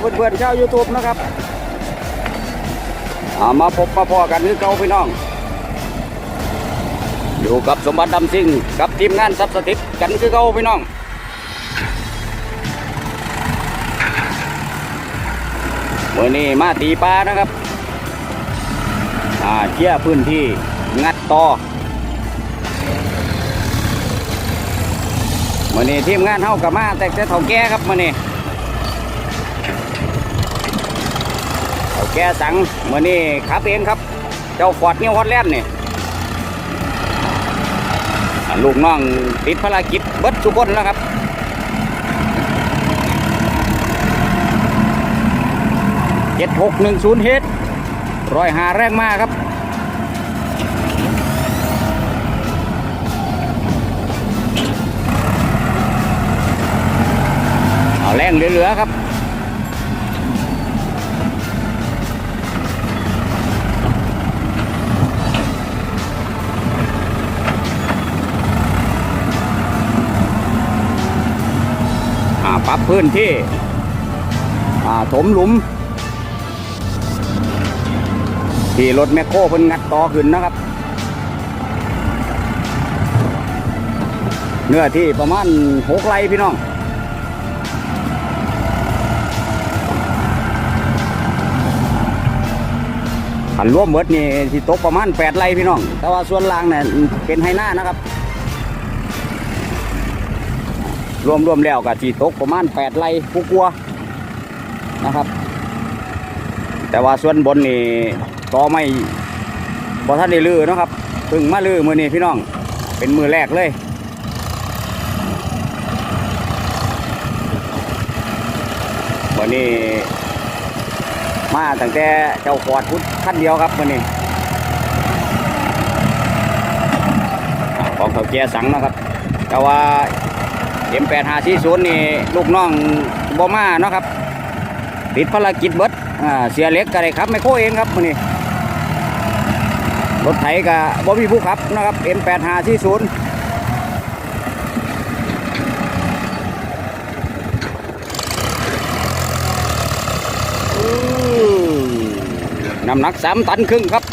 เพื่อนๆชาวยูทูบนะครับามาพบมาพอกันคือเก่าพี่น้อง อยู่กับสมบัติดำซิ่งกับทีมงานซับสถิตกันคือเก่าพี่น้องเมื่อนี้มาตีปลานะครับอ่าเชี่ยพื้นที่งัดต่อมื่อนี้ทีมงานเฮากับมาแต่จะเท่าแก่ครับมื่อนี้เท่า แกสังเมื่อนี้ขับเองครับ เจ้าฟอร์ดนิวฮอลแลนด์นี่ลูกน้องติดภารกิจเบิดทุกคนแล้วครับเจ็ดหกหนึ่งศูนย์เฮดร้อยหาแรงมากครับเอาแรงเหลือๆครับ ปรับพื้นที่ถมหลุม ที่รถแมคโครเพิ่นงัดต่อขึ้นนะครับ เนื้อที่ประมาณหกไร่พี่น้องขันรวมเบิดนี่ที่ตกประมาณแปดไร่พี่น้อง แต่ว่าส่วนล่างเนี่ยเป็นไฮหน้านะครับ รวมรวมแล้วก็ที่ตกประมาณแปดไร่ผู้กลัวนะครับ แต่ว่าส่วนบนนี่ต่อไม่บอท่านได้ลือเนาะครับเพิ่งมาลือมือนี้พี่น้อง เป็นมือแรกเลยวันนี้มาตั้งแต่เจ้าฟอร์ดพุทธท่านเดียวครับวันนี้อ่าของเขาแก่สังนะครับ แต่ว่า M8540 นี่ลูกน้องบ่มาเนาะครับติดภารกิจเบิดเสียเล็กก็ได้ครับไม่โคเองครับวันนี้รถไถกับบ่มีผู้ขับนะครับ M8540 อืมน้ำหนักสามตันครึ่งครับ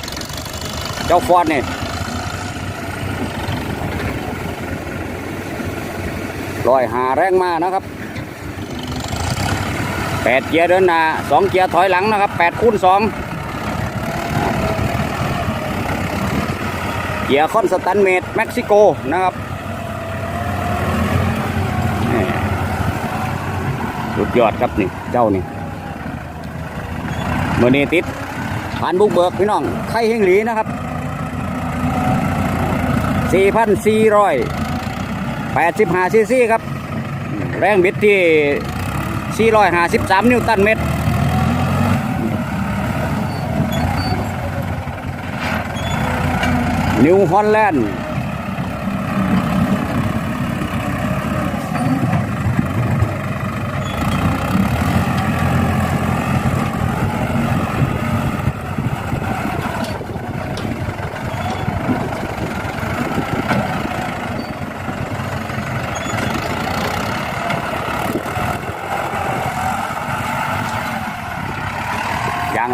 เจ้าฟอร์ดนี่ ร้อยหาแรงมานะครับแปดเกียร์เดินหน้าสองเกียร์ถอยหลังนะครับแปดคูณสองเกียร์คอนสแตนเมดเม็กซิโกนะครับสุดยอดครับนี่เจ้านี่มื่อนี้ติดผ่านบุกเบิกพี่น้องไข่เฮงหลีนะครับ 85ซีซีครับ แรงบิดที่ 453 นิวตันเมตรนิวฮอลแลนด์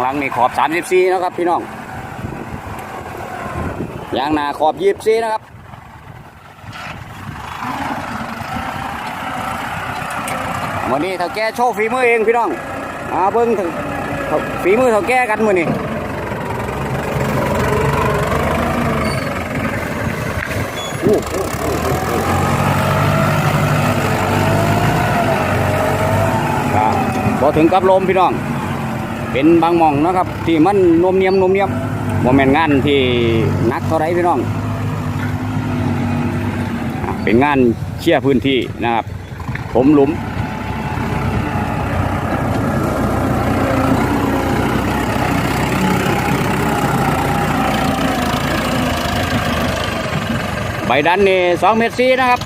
ลังนี่ขอบ 34นะครับพี่น้องยางหนาขอบ24นะครับวันนี้เท่าแก่โชว์ฝีมือเองพี่น้องมาเบิ้งถึงฝีมือเท่าแก่กันมือนี่อู้อู้อู้อู้อู้พอถึงกับลมพี่น้อง เป็นบางมองนะครับ ที่มันนมเนียมนมเนียมโมเมนงานที่นักเท่าไรพี่น้อง เป็นงานเชี่ยพื้นที่นะครับ ผมหลุมใบดันนี่สองเมตรสี่นะครับ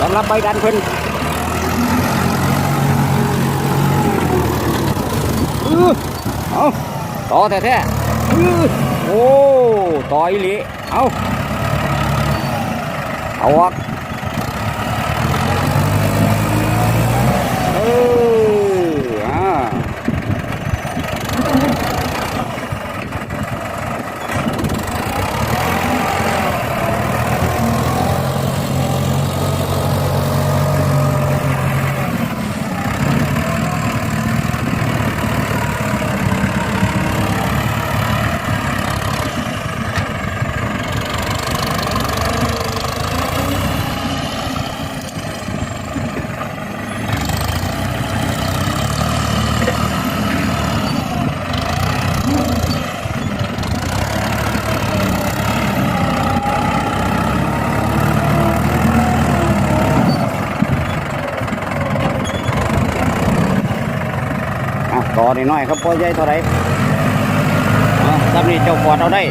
สำหรับใบดันเพิ่น อื้อ เอาต่อแท้ๆอื้อโอ้ต่ออีหลีเอาเอาออกเออ ต่อ น้อยๆครับพอใหญ่เท่าไรเอาซ้ำนี่เจ้าฟอดเอาได้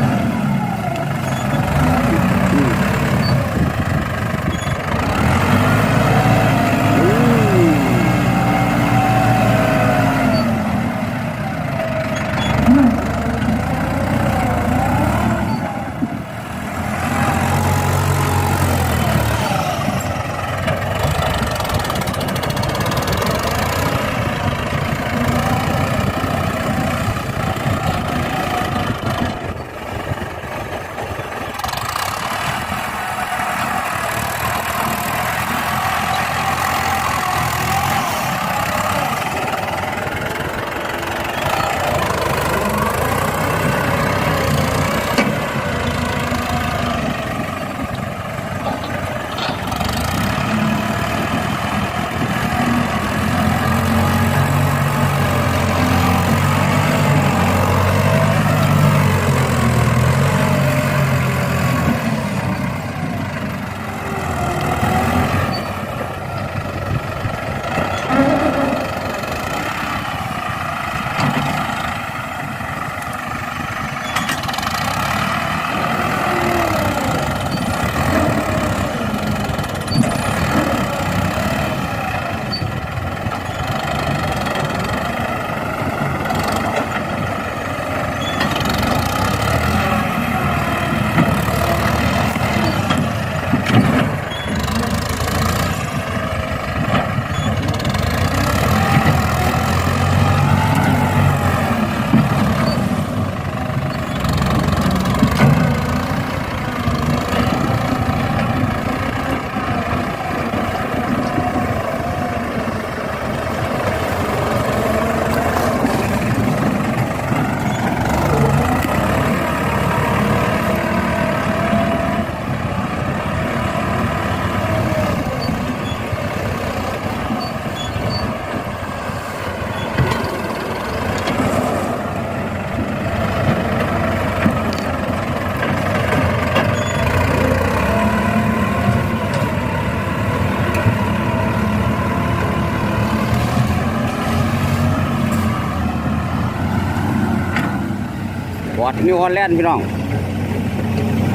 บอดนิวออลแลนด์พี่น้อง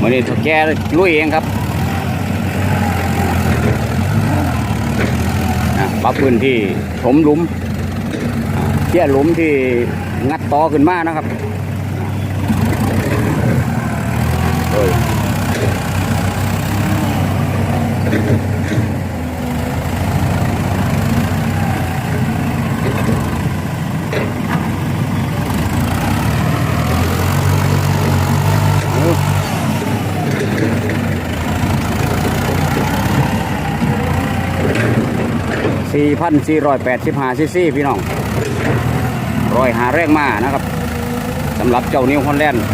วันนี้ถูกแกลุยเองครับอะปรับพื้นที่ถมหลุมเที่ยหลุมที่งัดตอขึ้นมานะครับ 4,485ซีซีพี่น้องรอยหาแรงมานะครับสำหรับเจ้านิวฮอนแลนด์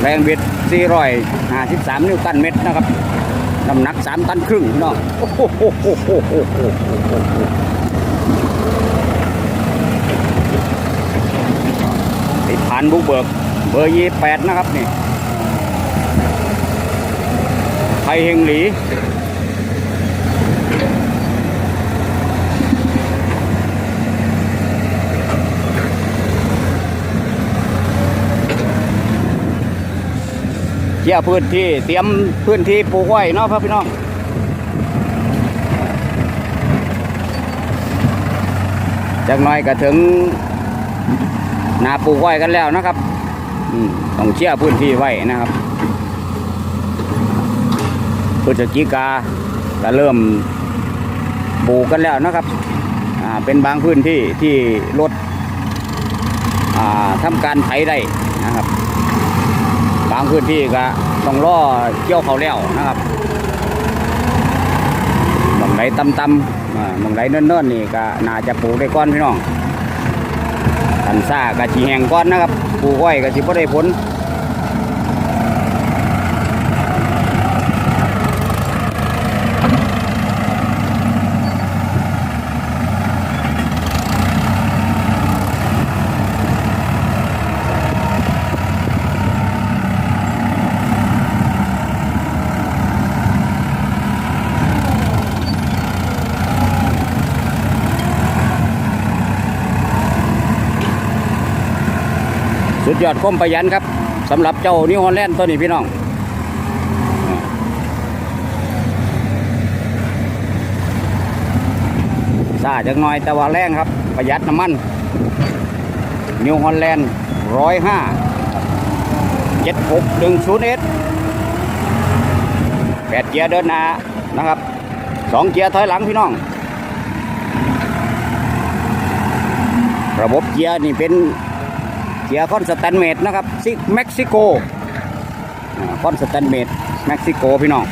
แรงเบ็ด453 นิ้วตันเมตรนะครับน้ำหนัก 3 ตันครึ่งพี่น้องติดผ่านบุกเบิก เบอร์ยี่แปดนะครับนี่ไทยเฮงหลี เคลียพื้นที่เตรียมพื้นที่ปลูกไว้เนาะครับพี่น้องจากน้อยก็ถึงนาปลูกไว้กันแล้วนะครับต้องเชี่ยพื้นที่ไว้นะครับพฤศจิกาก็เริ่มปลูกกันแล้วนะครับเป็นบางพื้นที่ที่รถทำการไถได้นะครับ บางพื้นที่ก็ต้องรอเกี่ยวเขาแล้วนะครับมองไหนต่ำๆอ่าหมองไหนเนิ่นๆนี่ก็น่าจะปลูกได้ก้อนพี่น้องทันซ่ากะจีแหงก้อนนะครับปลูกไว้กะสิบ่ได้ผล ยอดคมประหยันครับสำหรับเจ้านิวฮอลแลนด์ตัวนี้พี่น้องซาจักหน่อยแต่ว่าแรงครับ ประหยัดน้ำมัน นิวฮอลแลนด์ร้อยห้าเจ็ดหกหนึ่งศูนย์เอสแปดเกียร์เดินหน้านะครับสองเกียร์ถอยหลังพี่น้อง ระบบเกียร์นี่เป็น กียร์คอนสแตนเมดนะครับซิเม็กซิโกคอนสแตนเมดเม็กซิโกพี่น้อง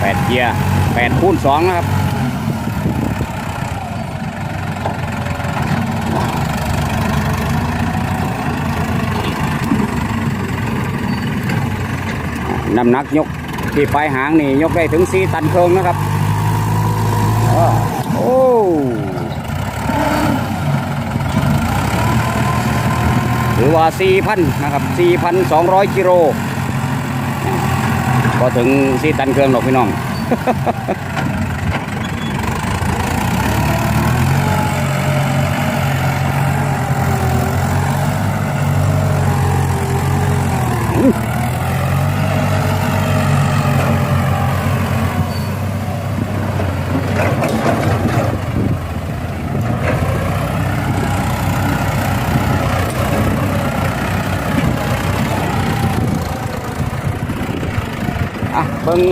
แปดเกียร์แปดคูณสองนะครับน้ำหนักยกที่ปลายหางนี่ยกได้ถึง4ตันเครึ่องนะครับ โอ้หรือว่า 4,000 นะครับ 4,200 กิโลก็ถึง4ตันเครื่องหรอกพี่น้อง เบิ่ง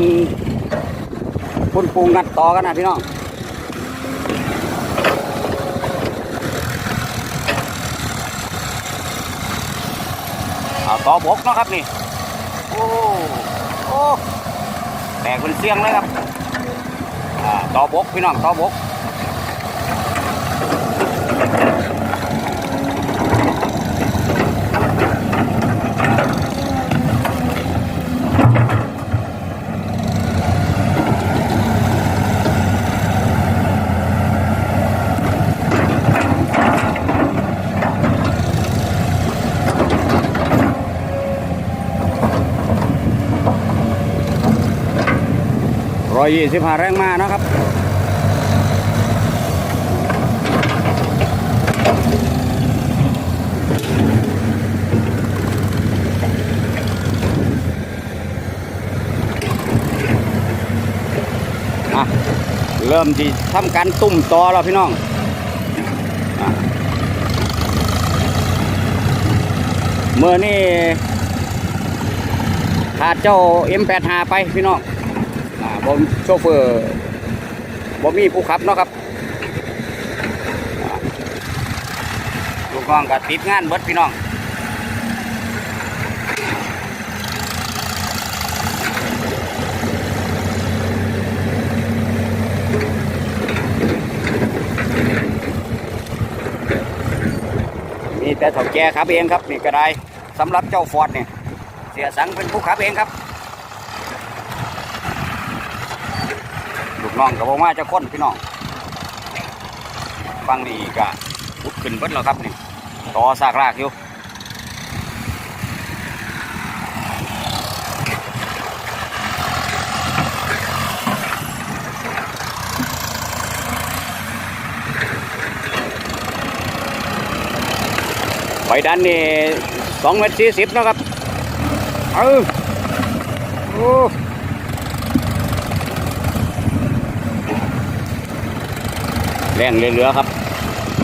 คุณปูงัดต่อกันนะพี่น้องเอาต่อบกเนาะครับนี่โอ้โอ้แตกเป็นเสียงเลยครับต่อบกพี่น้องต่อบก ร้อยยี่สิบห้าแรงมานะครับอะเริ่มที่ทำการตุ่มต่อแล้วพี่น้องอะเมื่อนี่ขาดเจ้า M85 ไปพี่น้อง ผมโชเฟอร์บ่มีผู้ขับเนาะครับลูกน้องก็ติดงานเบิดพี่น้องมีแต่ถ่าแก่ขับเองครับนี่ก็ได้สำหรับเจ้าฟอร์ดเนี่ยเสียสังเป็นผู้ขับเองครับ ลูก น้องกับผมมาจะค้นพี่น้องฟังนี่ก็พุดขึ้นเบิดแล้วครับนี่ต่อซากรากอยู่ไปดันนี่สองเมตรสี่สิบนะครับ เออโอ้ แรงเหลือๆครับ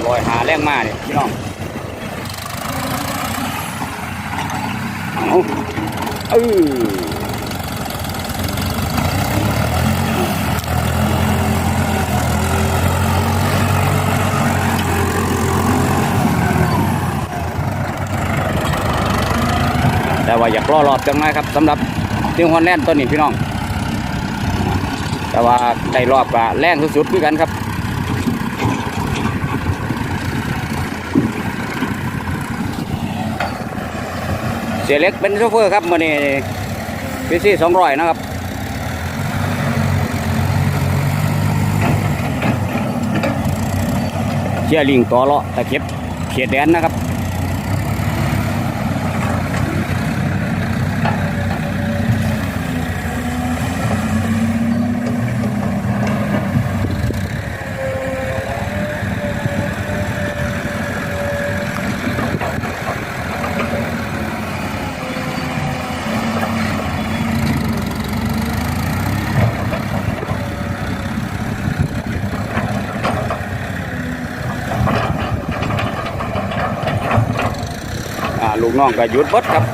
ลอยหาแรงมาเนี่ยพี่น้องเอาเออแต่ว่าอยากรอรอบจังไงครับสำหรับนิวฮอลแลนด์ตัวนี้พี่น้อง แต่ว่าได้รอบก็แรงสุดๆด้วยกันครับ เสียเล็กเป็นโชเฟอร์ครับมื่อนี้พีซี่สองร้อยนะครับเชียร์ลิงต่อเลาะตะเข็บเขียดแดนนะครับ น้องก็หยุดบดครับ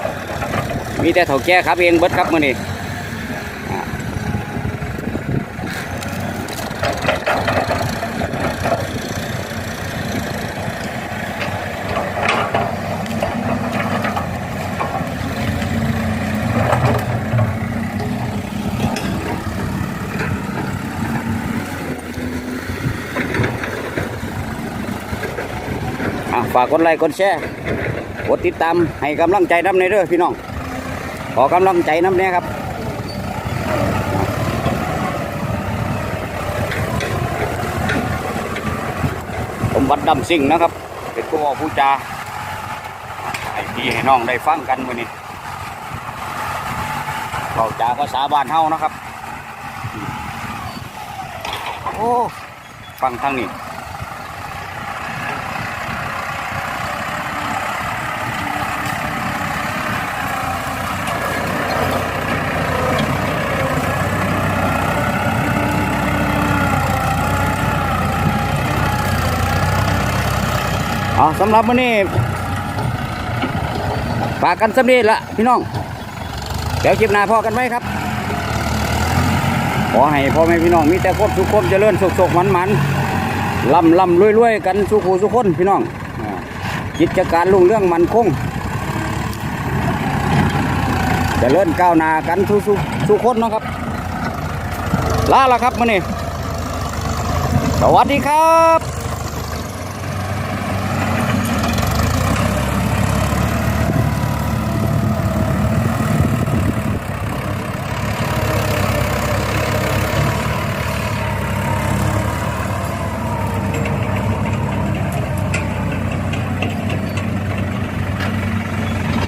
มีแต่เถาแก่ครับเองบดครับมื้อนี้อะฝากกดไลค์กดแชร์ กดติดตามให้กำลังใจน้ำในเด้อพี่น้อง ขอกำลังใจน้ำเนี่ยครับผมวัดดำสิ่งนะครับ เป็นผู้อกผู้จาให้พี่ให้น้องได้ฟังกันมื้อนี้เราจากภาษาบ้านเฮานะครับ โอ้ ฟังทางนี้ เอาสำหรับวันนี้ฝากกันสำเร็จละพี่น้อง เดี๋ยวคลิปหน้าพอกันไหมครับ ขอให้พ่อแม่พี่น้องมีแต่ครบทุกคนเจริญสุขสุขมันมันลำลำรวยรวยกันสุขูสุขคนพี่น้องกิจการรุ่งเรื่องมันคงเจริญก้าวหน้ากันทุกทุกทุกคนนะครับลาละครับมื่อนี้สวัสดีครับ